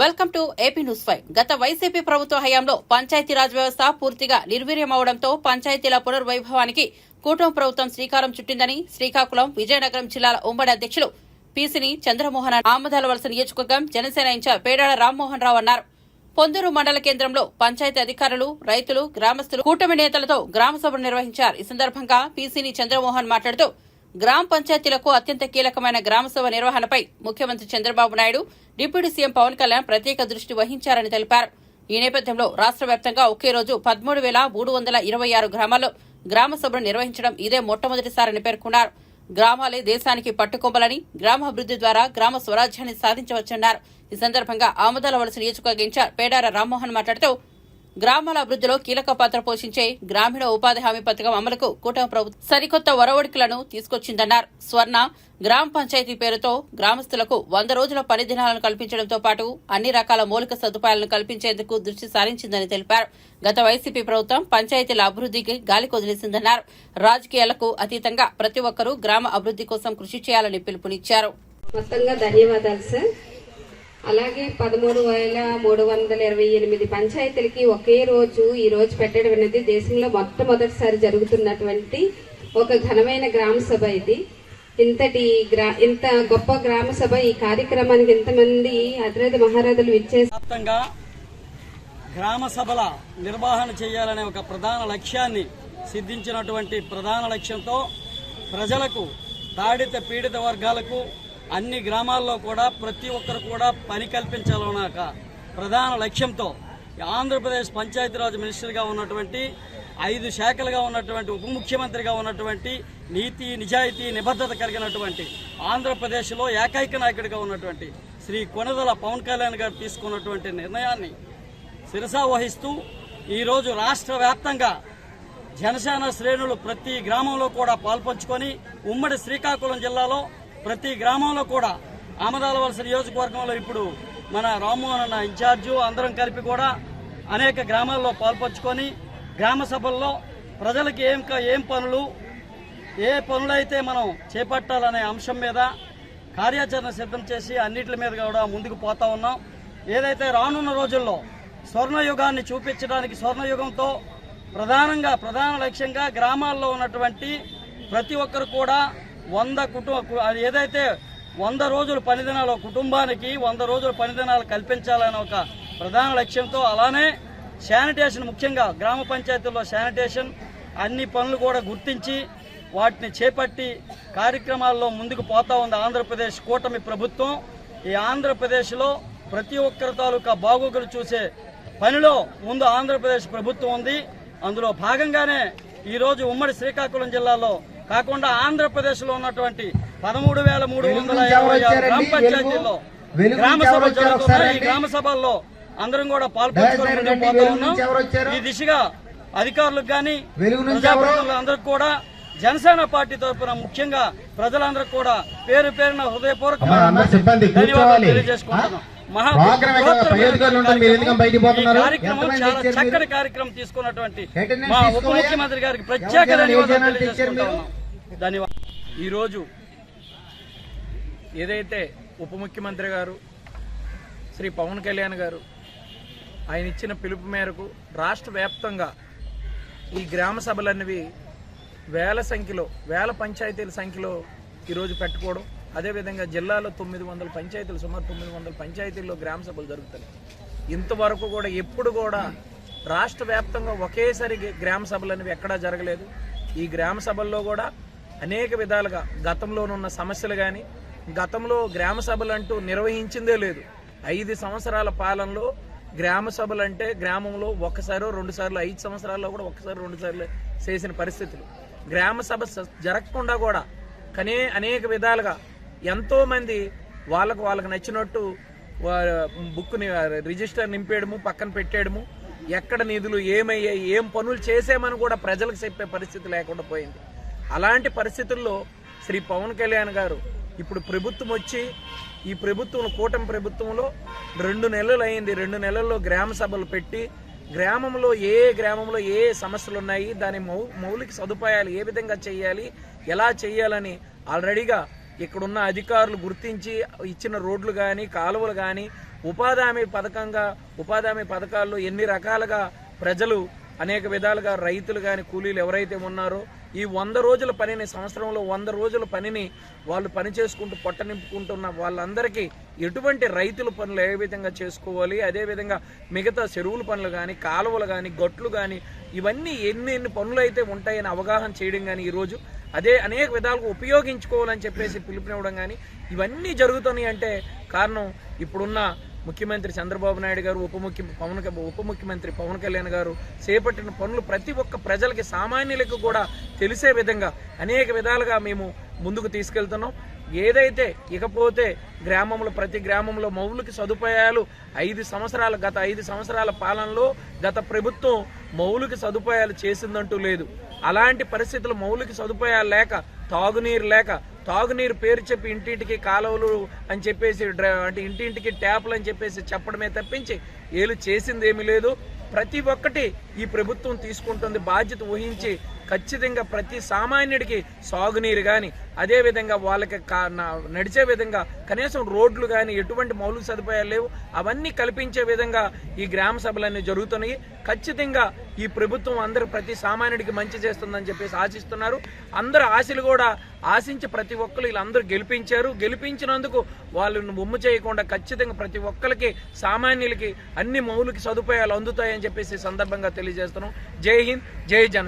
Welcome to AP news five. గత YCP ప్రభుత్వ హయాంలో పంచాయతీరాజ్ వ్యవస్థ పూర్తిగా నిర్వీర్యమవడంతో పంచాయతీల పునర్వైభవానికి కూటమి ప్రభుత్వం శ్రీకారం చుట్టిందని శ్రీకాకుళం విజయనగరం జిల్లాల ఉమ్మడి అధ్యక్షులు పీసిని చంద్రమోహన్ ఆమదాల వలస నియోజకవర్గం జనసేన ఇన్ఛార్జ్ పేడాడ రామ్మోహన్ రావు అన్నారు. పొందూరు మండల కేంద్రంలో పంచాయతీ అధికారులు రైతులు గ్రామస్తులు కూటమి నేతలతో గ్రామ సభ నిర్వహించారు. ఈ సందర్భంగా పీసీని చంద్రమోహన్ మాట్లాడుతూ గ్రామ పంచాయతీలకు అత్యంత కీలకమైన గ్రామ సభ నిర్వహణపై ముఖ్యమంత్రి చంద్రబాబు నాయుడు డిప్యూటీ సీఎం పవన్ కళ్యాణ్ ప్రత్యేక దృష్టి వహించారని తెలిపారు. ఈ నేపథ్యంలో రాష్ట్ర వ్యాప్తంగా ఒకే రోజు పదమూడు వేల మూడు వందల ఇరవై ఆరు గ్రామాల్లో గ్రామ సభను నిర్వహించడం ఇదే మొట్టమొదటిసారని పేర్కొన్నారు. గ్రామాలే దేశానికి పట్టుకొమ్మలని గ్రామాభివృద్ధి ద్వారా గ్రామ స్వరాజ్యాన్ని సాధించవచ్చన్నారు. ఈ సందర్భంగా ఆమదాల వలస నియోజకవర్గ ఇన్ఛార్జ్ పేడార రామ్మోహన్ మాట్లాడుతూ గ్రామాల అభివృద్ధిలో కీలక పాత్ర పోషించే గ్రామీణ ఉపాధి హామీ పథకం అమలుకు కూటమి ప్రభుత్వం సరికొత్త ఒరవడికలను తీసుకొచ్చిందన్నారు. స్వర్ణ గ్రామ పంచాయతీ పేరుతో గ్రామస్తులకు వంద రోజుల పని దినాలను కల్పించడంతో పాటు అన్ని రకాల మౌలిక సదుపాయాలను కల్పించేందుకు దృష్టి సారించిందని తెలిపారు. గత వైసీపీ ప్రభుత్వం పంచాయతీల అభివృద్ధికి గాలి కొదిలేసిందన్నారు. రాజకీయాలకు అతీతంగా ప్రతి ఒక్కరూ గ్రామ అభివృద్ధి కోసం కృషి చేయాలని పిలుపునిచ్చారు. మొత్తంగా ధన్యవాదాలు సార్. అలాగే పదమూడు వేల మూడు వందల ఇరవై ఎనిమిది పంచాయతీలకి ఒకే రోజు ఈ రోజు పెట్టడం అనేది దేశంలో మొట్టమొదటిసారి జరుగుతున్నటువంటి ఒక ఘనమైన గ్రామ సభ ఇది. ఇంతటి గ్రా ఇంత గొప్ప గ్రామ సభ ఈ కార్యక్రమానికి ఇంతమంది అతిరథ మహారాజులు ఇచ్చే గ్రామ సభల నిర్వహణ చేయాలనే ఒక ప్రధాన లక్ష్యాన్ని సిద్ధించినటువంటి ప్రధాన లక్ష్యంతో ప్రజలకు తాడిత పీడిత వర్గాలకు అన్ని గ్రామాల్లో కూడా ప్రతి ఒక్కరు కూడా పని కల్పించాలన్నాక ప్రధాన లక్ష్యంతో ఆంధ్రప్రదేశ్ పంచాయతీరాజ్ మినిస్టర్గా ఉన్నటువంటి ఐదు శాఖలుగా ఉన్నటువంటి ఉప ముఖ్యమంత్రిగా ఉన్నటువంటి నీతి నిజాయితీ నిబద్ధత కలిగినటువంటి ఆంధ్రప్రదేశ్లో ఏకైక నాయకుడిగా ఉన్నటువంటి శ్రీ కొనదల పవన్ కళ్యాణ్ గారు తీసుకున్నటువంటి నిర్ణయాన్ని శిరసా వహిస్తూ ఈరోజు రాష్ట్ర వ్యాప్తంగా జనసేన శ్రేణులు ప్రతి గ్రామంలో కూడా పాల్పంచుకొని ఉమ్మడి శ్రీకాకుళం జిల్లాలో ప్రతి గ్రామంలో కూడా ఆమదాల వలస నియోజకవర్గంలో ఇప్పుడు మన రామ్మోహన్ అన్న ఇన్ఛార్జు అందరం కలిపి కూడా అనేక గ్రామాల్లో పాల్పంచుకొని గ్రామ సభల్లో ప్రజలకు ఏం ఏం పనులు ఏ పనులైతే మనం చేపట్టాలనే అంశం మీద కార్యాచరణ సిద్ధం చేసి అన్నిటి మీద కూడా ముందుకు పోతా ఉన్నాం. ఏదైతే రానున్న రోజుల్లో స్వర్ణయుగాన్ని చూపించడానికి స్వర్ణయుగంతో ప్రధానంగా ప్రధాన లక్ష్యంగా గ్రామాల్లో ఉన్నటువంటి ప్రతి ఒక్కరు కూడా వంద కుటుంబ ఏదైతే వంద రోజుల పనిదినాలు కుటుంబానికి వంద రోజుల పనిదినాలు కల్పించాలనే ఒక ప్రధాన లక్ష్యంతో అలానే శానిటేషన్ ముఖ్యంగా గ్రామ పంచాయతీల్లో శానిటేషన్ అన్ని పనులు కూడా గుర్తించి వాటిని చేపట్టి కార్యక్రమాల్లో ముందుకు పోతా ఉంది ఆంధ్రప్రదేశ్ కూటమి ప్రభుత్వం. ఈ ఆంధ్రప్రదేశ్లో ప్రతి ఒక్కరి తాలూకా బాగోగులు చూసే పనిలో ముందు ఆంధ్రప్రదేశ్ ప్రభుత్వం ఉంది. అందులో భాగంగానే ఈరోజు ఉమ్మడి శ్రీకాకుళం జిల్లాలో కాకుండా ఆంధ్రప్రదేశ్లో ఉన్నటువంటి పదమూడు వేల మూడు వందల ఇరవై ఆరు గ్రామ పంచాయతీల్లో గ్రామ సభలు జరుగుతున్నాయి ఈ గ్రామ సభల్లో అందరం కూడా వచ్చారు? ఈ దిశగా అధికారులకు కానీ? ప్రజాప్రతినిధులందరికీ కూడా జనసేన పార్టీ తరఫున ముఖ్యంగా ప్రజలందరికీ కూడా పేరు పేరున హృదయపూర్వక కూర్చోవాలి. తెలియజేసుకుంటున్నాం కార్యక్రమం? చక్కని కార్యక్రమం తీసుకున్నటువంటి మా ఉప? ముఖ్యమంత్రి గారికి ప్రత్యేక ధన్యవాదాలు ఈరోజు ఏదైతే ఉప ముఖ్యమంత్రి గారు శ్రీ పవన్ కళ్యాణ్ గారు ఆయన ఇచ్చిన పిలుపు మేరకు రాష్ట్ర వ్యాప్తంగా ఈ గ్రామ సభలన్నవి వేల సంఖ్యలో వేల పంచాయతీల సంఖ్యలో ఈరోజు పెట్టుకోవడం అదేవిధంగా జిల్లాలో తొమ్మిది వందల పంచాయతీలు సుమారు తొమ్మిది వందల పంచాయతీల్లో గ్రామ సభలు జరుగుతున్నాయి. ఇంతవరకు కూడా ఎప్పుడు కూడా రాష్ట్ర వ్యాప్తంగా ఒకేసారి గ్రామ సభలు అనేవి ఎక్కడా జరగలేదు. ఈ గ్రామ సభల్లో కూడా అనేక విధాలుగా గతంలోనున్న సమస్యలు కానీ గతంలో గ్రామ సభలు అంటూ నిర్వహించిందే లేదు. ఐదు సంవత్సరాల పాలనలో గ్రామ సభలు అంటే గ్రామంలో ఒక్కసారో రెండు సార్లు ఐదు సంవత్సరాల్లో కూడా ఒక్కసారి రెండు సార్లు చేసిన పరిస్థితులు. గ్రామ సభ స- జరగకుండా కూడా కనే అనేక విధాలుగా ఎంతోమంది వాళ్ళకు వాళ్ళకు నచ్చినట్టు బుక్ని రిజిస్టర్ నింపేయడము పక్కన పెట్టేయడము ఎక్కడ నిధులు ఏమయ్యాయి ఏం పనులు చేసామని కూడా ప్రజలకు చెప్పే పరిస్థితి లేకుండా పోయింది. అలాంటి పరిస్థితుల్లో శ్రీ పవన్ కళ్యాణ్ గారు ఇప్పుడు ప్రభుత్వం వచ్చి ఈ ప్రభుత్వం కూటమి ప్రభుత్వంలో రెండు నెలలు అయింది. రెండు నెలల్లో గ్రామ సభలు పెట్టి గ్రామంలో ఏ గ్రామంలో ఏ సమస్యలు ఉన్నాయి దాని మౌ మౌలిక సదుపాయాలు ఏ విధంగా చేయాలి ఎలా చేయాలని ఆల్రెడీగా ఇక్కడున్న అధికారులు గుర్తించి ఇచ్చిన రోడ్లు కానీ కాలువలు కానీ ఉపాధి హామీ పథకంగా ఉపాధి హామీ పథకాల్లో ఎన్ని రకాలుగా ప్రజలు అనేక విధాలుగా రైతులు కానీ కూలీలు ఎవరైతే ఉన్నారో ఈ వంద రోజుల పనిని సంవత్సరంలో వంద రోజుల పనిని వాళ్ళు పని చేసుకుంటూ పొట్ట నింపుకుంటున్న వాళ్ళందరికీ ఎటువంటి రైతుల పనులు ఏ విధంగా చేసుకోవాలి? అదేవిధంగా మిగతా చెరువుల పనులు కానీ కాలువలు కానీ గట్లు కానీ ఇవన్నీ ఎన్ని ఎన్ని పనులు అయితే ఉంటాయని అవగాహన చేయడం కానీ ఈరోజు అదే అనేక విధాలుగా ఉపయోగించుకోవాలని చెప్పేసి పిలుపునివ్వడం కానీ ఇవన్నీ జరుగుతున్నాయి అంటే కారణం ఇప్పుడున్న ముఖ్యమంత్రి చంద్రబాబు నాయుడు గారు ఉప ముఖ్య పవన్ ఉప ముఖ్యమంత్రి పవన్ కళ్యాణ్ గారు చేపట్టిన పనులు ప్రతి ఒక్క ప్రజలకి సామాన్యులకు కూడా తెలిసే విధంగా అనేక విధాలుగా మేము ముందుకు తీసుకెళ్తున్నాం. ఏదైతే ఇకపోతే గ్రామంలో ప్రతి గ్రామంలో మౌలిక సదుపాయాలు ఐదు సంవత్సరాల గత ఐదు సంవత్సరాల పాలనలో గత ప్రభుత్వం మౌలిక సదుపాయాలు చేసిందంటూ లేదు. అలాంటి పరిస్థితులు మౌలిక సదుపాయాలు లేక తాగునీరు లేక తాగునీరు పేరు చెప్పి ఇంటింటికి కాలువలు అని చెప్పేసి డ్ర- అంటే ఇంటింటికి ట్యాపులు అని చెప్పేసి చెప్పడమే తప్పించి ఏలు చేసింది ఏమీ లేదు. ప్రతి ఒక్కటి ఈ ప్రభుత్వం తీసుకుంటుంది బాధ్యత వహించి ఖచ్చితంగా ప్రతి సామాన్యుడికి సాగునీరు కానీ అదేవిధంగా వాళ్ళకి కా- నా- నడిచే విధంగా కనీసం రోడ్లు కానీ ఎటువంటి మౌలిక సదుపాయాలు లేవు. అవన్నీ కల్పించే విధంగా ఈ గ్రామ సభలన్నీ జరుగుతున్నాయి. ఖచ్చితంగా ఈ ప్రభుత్వం అందరూ ప్రతి సామాన్యుడికి మంచి చేస్తుందని చెప్పేసి ఆశిస్తున్నారు. అందరు ఆశలు కూడా ఆశించి ప్రతి ఒక్కరు వీళ్ళందరూ గెలిపించారు. గెలిపించినందుకు వాళ్ళని బొమ్ము చేయకుండా ఖచ్చితంగా ప్రతి ఒక్కరికి సామాన్యులకి అన్ని మౌలిక సదుపాయాలు అందుతాయని చెప్పేసి సందర్భంగా తెలియజేస్తున్నాం. జై హింద్ జై జన